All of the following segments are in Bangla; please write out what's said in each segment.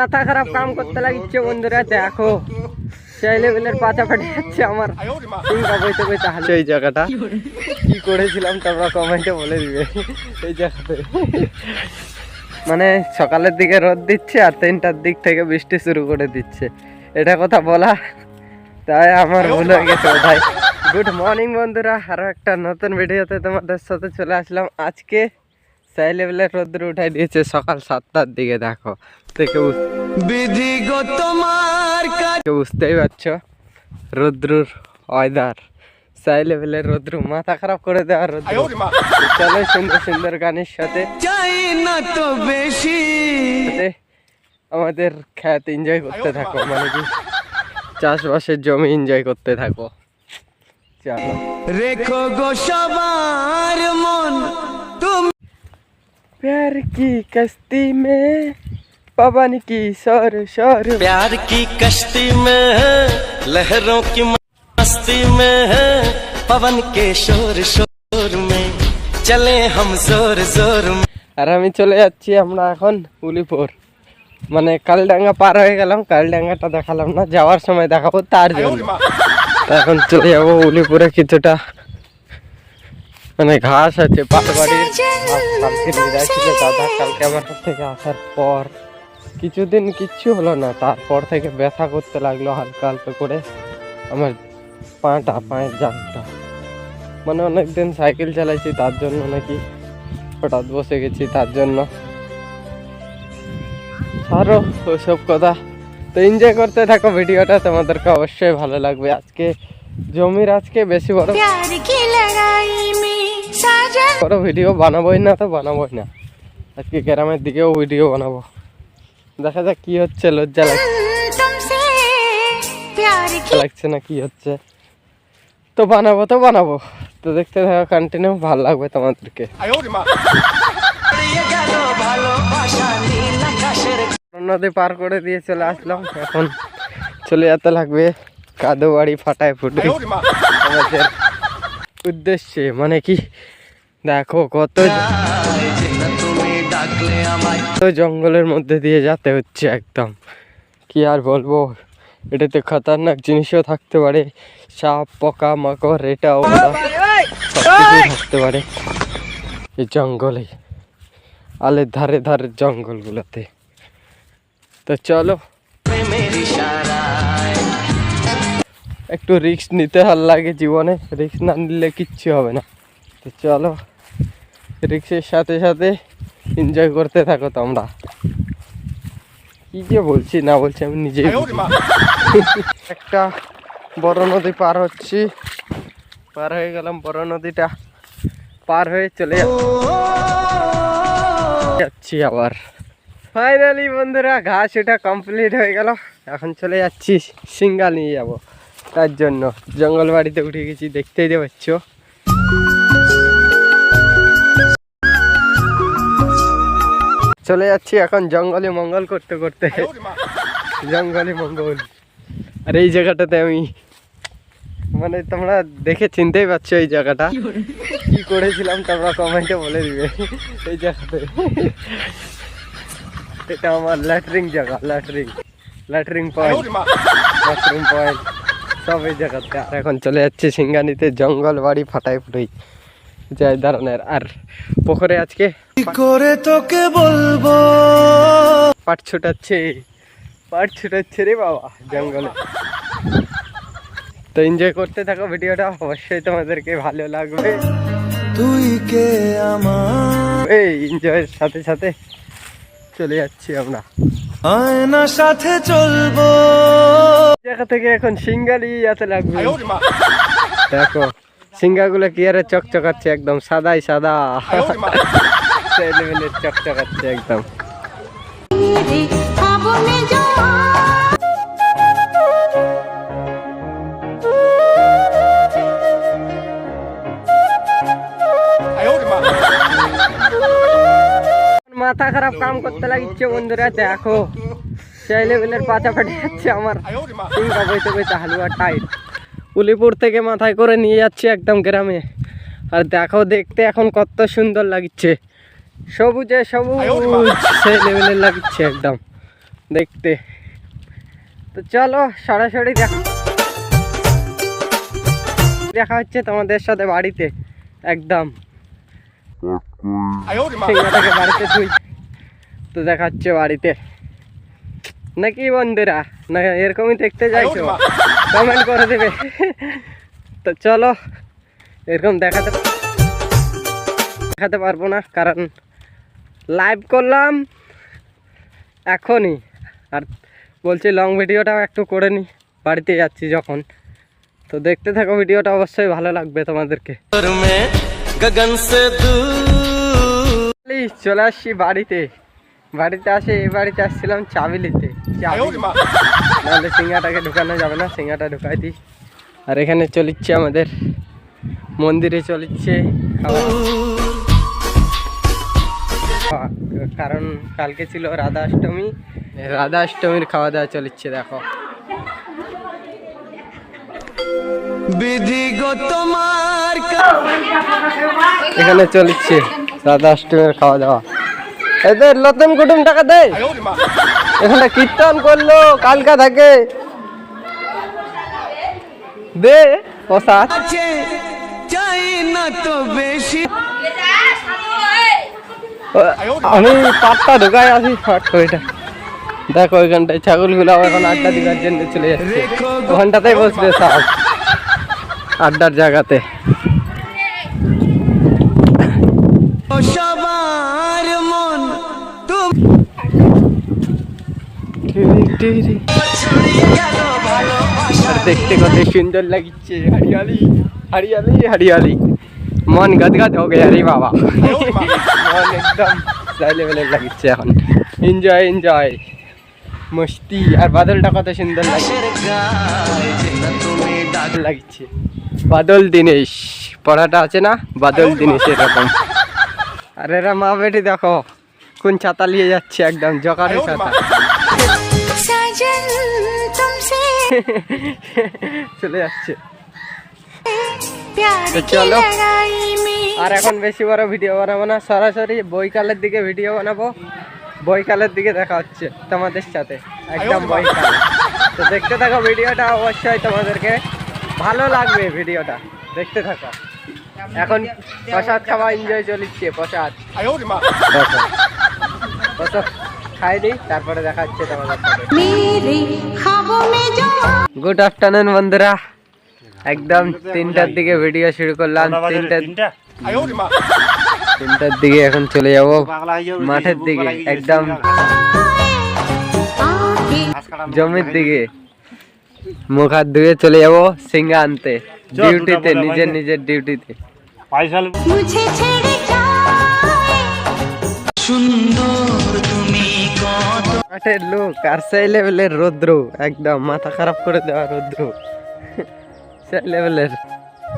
মাথা খারাপ কাম করতে লাগিচ্ছে বন্ধুরা দেখো। সেই লেভেলের পাচা ফাটে যাচ্ছে আমার। চিন্তা বইতে বইতে হাসছে এই জায়গাটা। কি করেছিলাম তোমরা কমেন্টে বলে দিবে। এই জায়গাতে। মানে সকালের দিকে রোদ দিচ্ছে আর তিনটার দিক থেকে বৃষ্টি শুরু করে দিচ্ছে। এটা কথা বলা তাই আমার ভুল হয়ে গেছে ভাই গুড মর্নিং বন্ধুরা আরও একটা নতুন ভিডিওতে তোমাদের সাথে চলে আসলাম। আজকে সাই লেভেলের রোদ্র উঠাই দিয়েছে সকাল সাতটার দিকে দেখো। দেখে বুঝ- বিধিগত মার দেখে বুঝতেই পারছ রোদ্রুর ওয়েদার। সাই লেভেলের রোদ্রু মাথা খারাপ করে দেওয়ার রোদ্রু। চলো সুন্দর সুন্দর গানের সাথে চাই না তো বেশি। আমাদের খ্যাত এনজয় করতে থাকো মানে কি? চাষবাসের জমি এনজয় করতে থাকো। চলো। রেখো গো সবার মন তুমি प्यार की कश्ती में पवन की शोर शोर प्यार की कश्ती में है लहरों की मस्ती में है पवन के शोर शोर में चले हम जोर जोर में আর আমি চলে যাচ্ছি আমরা এখন উলিপুর মানে কালডাঙ্গা পার হয়ে গেলাম কালডাঙ্গাটা দেখালাম না যাওয়ার সময় দেখাবো তার জন্য তো এখন চলে যাবো উলিপুরে কিছুটা মানে ঘাস আছে পাটবাড়ির ঘাস কালকে বিদায় ছিল দাদা কালকে আমার কাছ থেকে আসার পর কিছুদিন কিচ্ছু হলো না তারপর থেকে ব্যথা করতে লাগল হালকা হালকা করে আমার পাটা পায়ের জানটা মানে অনেকদিন সাইকেল চালাইছি তার জন্য নাকি হঠাৎ বসে গেছি তার জন্য। আরও ওসব কথা। তো এনজয় করতে থাকো ভিডিওটা তোমাদেরকে অবশ্যই ভালো লাগবে। আজকে জমির আজকে বেশি বড় কোনো ভিডিও বানাবোই না তো বানাবোই না। আজকে গ্রামের দিকেও ভিডিও বানাবো। দেখা যাক কি হচ্ছে লজ্জা লাগছে লাগছে না কি হচ্ছে। তো বানাবো তো বানাবো। তো দেখতে থাকা কন্টিনিউ ভালো লাগবে তোমাদেরকে। নদী পার করে দিয়ে চলে আসলাম। এখন চলে যেতে লাগবে। কাদো বাড়ি ফাটায় ফুটে। আমাদের উদ্দেশ্যে মানে কি? দেখো কত তুমি ডাকলে আমায় কত জঙ্গলের মধ্যে দিয়ে যেতে হচ্ছে একদম। কি আর বলব? এটাতে খতরনাক জিনিসও থাকতে পারে। সাপ পোকা মাকড় এটা ওটা সব কিছুই থাকতে পারে এই জঙ্গলে আলের ধারে ধারে জঙ্গলগুলোতে। তো চলো। একটু রিস্ক নিতে ভালো লাগে জীবনে। রিক্স না নিলে কিচ্ছু হবে না। তো চলো রিক্সের সাথে সাথে এনজয় করতে থাকো তোমরা। কি যে বলছি না বলছি আমি নিজেই। একটা বড় নদী পার হচ্ছি। পার হয়ে গেলাম বড় নদীটা। পার হয়ে চলে যাচ্ছি। আবার। ফাইনালি বন্ধুরা ঘাস এটা কমপ্লিট হয়ে গেল। এখন চলে যাচ্ছি সিঙ্গা নিয়ে যাব। তার জন্য। জঙ্গল বাড়িতে উঠে গেছি দেখতেই দে পাচ্ছ। চলে যাচ্ছি এখন জঙ্গলে মঙ্গল করতে করতে। জঙ্গলে মঙ্গল। আর এই জায়গাটাতে আমি মানে তোমরা দেখে চিনতেই পারছ এই জায়গাটা। কি করেছিলাম তোমরা কমেন্টে বলে দিবে। এই জায়গাতে। এটা আমার ল্যাটরিং জায়গা latrine. Latrine point. Bathroom point. সব এই জায়গাতে আর এখন চলে যাচ্ছে সিঙ্গানিতে জঙ্গল বাড়ি ফাটাই ফুটাই যাই ধরনের আর পুকুরে আজকে করে তোকে বলব? পাট ছুটাচ্ছে। পাট ছুটাচ্ছে রে বাবা জঙ্গলে। তো এনজয় করতে থাকো ভিডিওটা অবশ্যই তোমাদেরকে ভালো লাগবে। তুই কে আমার? এই এনজয়ের সাথে সাথে চলে যাচ্ছি আমরা। আয়না সাথে চলবো। জায়গা থেকে এখন সিঙ্গালি যেতে লাগবে। দেখো সিঙ্গাগুলো কি আরে চকচকাচ্ছে একদম সাদাই সাদা। চকচকাচ্ছে একদম। মাথা খারাপ কাম করতে লাগিচ্ছে বন্ধুরা, দেখো। সেই লেভেলের পাচা ফাটে যাচ্ছে আমার। সিঙ্গা বইতে বইতে হালুয়া টাইট উলিপুর থেকে মাথায় করে নিয়ে যাচ্ছি একদম গ্রামে। আর দেখো দেখতে এখন কত সুন্দর লাগছে। সবুজে সবুজ, সেই লেভেলের লাগছে একদম। দেখতে। তো চলো, সরাসরি দেখা দেখা হচ্ছে তোমাদের সাথে বাড়িতে। একদম। তো দেখা হচ্ছে বাড়িতে। নাকি বন্ধুরা? না, এরকমই দেখতে চাইছো? কমেন্ট করে দেবে। তো চলো, এরকম দেখাতে দেখাতে পারব না, কারণ লাইভ করলাম এখনই। আর বলছি লং ভিডিওটাও একটু করে নি, বাড়িতে যাচ্ছি যখন। তো দেখতে থাকো ভিডিওটা অবশ্যই ভালো লাগবে তোমাদেরকে। গগন সে চলে আসছি বাড়িতে। বাড়িতে আসে এ বাড়িতে আসছিলাম চাবি। নিতে নাহলে সিঙ্গাটাকে ঢুকানো যাবে না সিঙ্গাটা ঢুকাই দিই। আর এখানে চলিচ্ছে আমাদের মন্দিরে চলিচ্ছে কারণ কালকে ছিল রাধা অষ্টমী রাধা অষ্টমীর খাওয়া দাওয়া চলিচ্ছে দেখো। এখানে চলছে দাদা অষ্টমের খাওয়া দাওয়া। এদের লতন কুটুম টাকা দেয় এখানে কীর্তন করল, কালকা থাকে। দে, ও চাই না তো বেশি আমি পাটটা ঢোকায় আসি শর্ট ওইটা দেখো, ওইখানটায় ছাগলগুলো এখন আড্ডা দিকার জন্য চলে যাচ্ছে। ঘন্টাতেই বসবে সাপ আড্ডার জায়গাতে। মন দেখতে কত সুন্দর লাগছে। হরিয়ালি হরিয়ালি হরিয়ালি। মন গদগদ হয়ে গেছে রে বাবা। মন একদম সাই লেভেলের লাগছে এখন। এনজয় এনজয় মস্তি। আর বাদলটা কত সুন্দর লাগছে। লাগছে। বাদল দিনেশ। পড়াটা আছে না? বাদল দিনেশ এরকম। আর এরা মা বেটি দেখো কোন ছাতা নিয়ে যাচ্ছে একদম জকারে ছাতা। চলে যাচ্ছে। চলো। আর এখন বেশি বড় ভিডিও বানাবো না সরাসরি বইকালের দিকে ভিডিও বানাবো। বইকালের দিকে দেখা হচ্ছে তোমাদের সাথে একদম বইকাল তো দেখতে থাকো ভিডিওটা অবশ্যই তোমাদেরকে। ভালো লাগবে ভিডিওটা দেখতে থাকো। এখন প্রসাদ খাওয়া এনজয় চলিচ্ছে প্রসাদ। প্রসাদ খাই দিই তারপরে দেখা হচ্ছে তোমাদের গুড আফটারনুন বন্ধুরা। একদম তিনটার দিকে ভিডিও শুরু করলাম তিনটার তিনটার দিকে এখন চলে যাব মাঠের দিকে একদম জমির দিকে। মুখ হাত ধুয়ে চলে যাব সিঙ্গা আনতে। ডিউটিতে নিজের নিজের ডিউটিতে লোক আর সেই লেভেলের রৌদ্র। একদম মাথা খারাপ করে দেওয়া রৌদ্র। সেই লেভেলের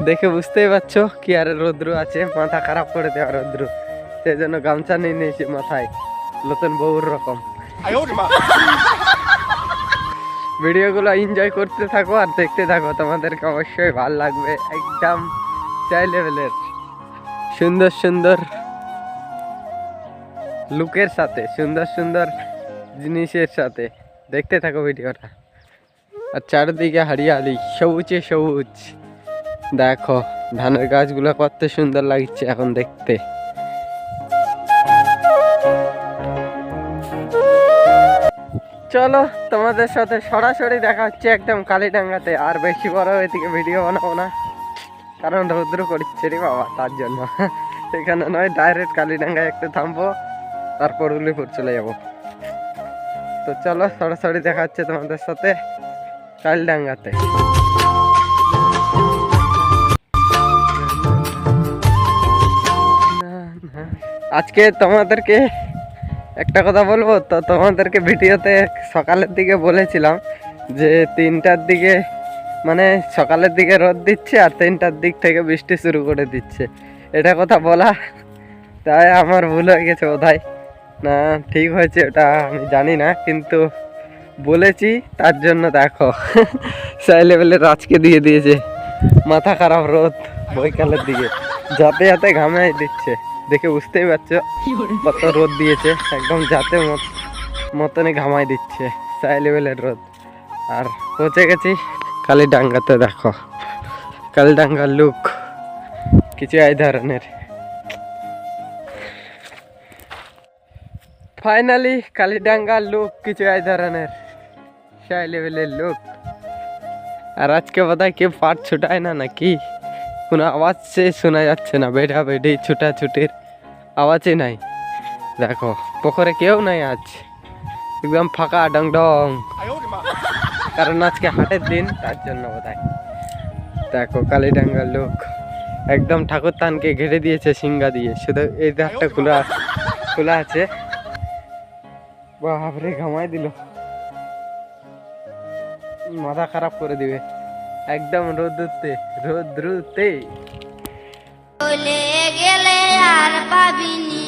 দেখে বুঝতেই পারছ কি আর রৌদ্র আছে মাথা খারাপ করে দেওয়া রৌদ্র। সেই জন্য গামছা নিয়ে নিয়েছে মাথায়। নতুন বউর রকম। ভিডিওগুলো এনজয় করতে থাকো আর দেখতে থাকো, তোমাদেরকে অবশ্যই ভালো লাগবে, একদম চাই লেভেলের সুন্দর সুন্দর লুকের সাথে, সুন্দর সুন্দর জিনিসের সাথে। দেখতে থাকো ভিডিওটা। আর চারিদিকে হারিয়ালি, সবুজে সবুজ। দেখো, ধানের গাছগুলো কত সুন্দর লাগছে এখন দেখতে। চলো, তোমাদের সাথে সরাসরি দেখা হচ্ছে একদম কালীডাঙ্গাতে, আর বেশি বড় এদিকে ভিডিও বানাবো না। কারণ রৌদ্র করছে রে বাবা, তার জন্য। এখানে নয় ডাইরেক্ট কালীডাঙ্গায় একটু থামবো, তারপর উলিপুর চলে যাব। তো চলো, সরাসরি দেখা হচ্ছে তোমাদের সাথে কালীডাঙ্গাতে। আজকে তোমাদেরকে একটা কথা বলব? তো তোমাদেরকে ভিডিওতে সকালের দিকে বলেছিলাম যে তিনটার দিকে মানে সকালের দিকে রোদ দিচ্ছে আর তিনটার দিক থেকে বৃষ্টি শুরু করে দিচ্ছে। এটা কথা বলা, তাই আমার ভুল হয়ে গেছে বোধহয়। না, ঠিক হয়েছে ওটা আমি জানি না, কিন্তু বলেছি, তার জন্য দেখো। সেই লেভেলের আজকে দিয়ে দিয়েছে। মাথা খারাপ রোদ বৈকালের দিকে। যাতে যাতে ঘামে দিচ্ছে। দেখে বুঝতেই পারছ। কত রোদ দিয়েছে, একদম যাতে মত, মতনই ঘামাই দিচ্ছে সাই লেভেলের রোদ। আর পৌঁছে গেছি কালীডাঙ্গাতে, দেখো। কালীডাঙ্গার লুক কিছু এই ধরনের। ফাইনালি কালীডাঙ্গার লুক কিছু এই ধরনের। সাই লেভেলের লুক আর আজকে বোধহয় কেউ পাট ছুটায় না নাকি? কোনো আওয়াজ সে শোনা যাচ্ছে না বেড়া বেড়ি ছুটাছুটির। আওয়াজই নাই। দেখো, পুকুরে কেউ নাই আজ। একদম ফাঁকা ডং ডং কারণ আজকে হাটের দিন, তার জন্য বোধহয়। দেখো, কালীডাঙ্গার লোক। একদম ঠাকুর তানকে ঘিরে দিয়েছে সিঙ্গা দিয়ে। শুধু এই ধারটা খোলা খোলা আছে। বাপরে ঘামাই দিল। মাথা খারাপ করে দিবে। একদম রোদ্রুতে রোদ্রুতে চলে গেলে আর পাবিনি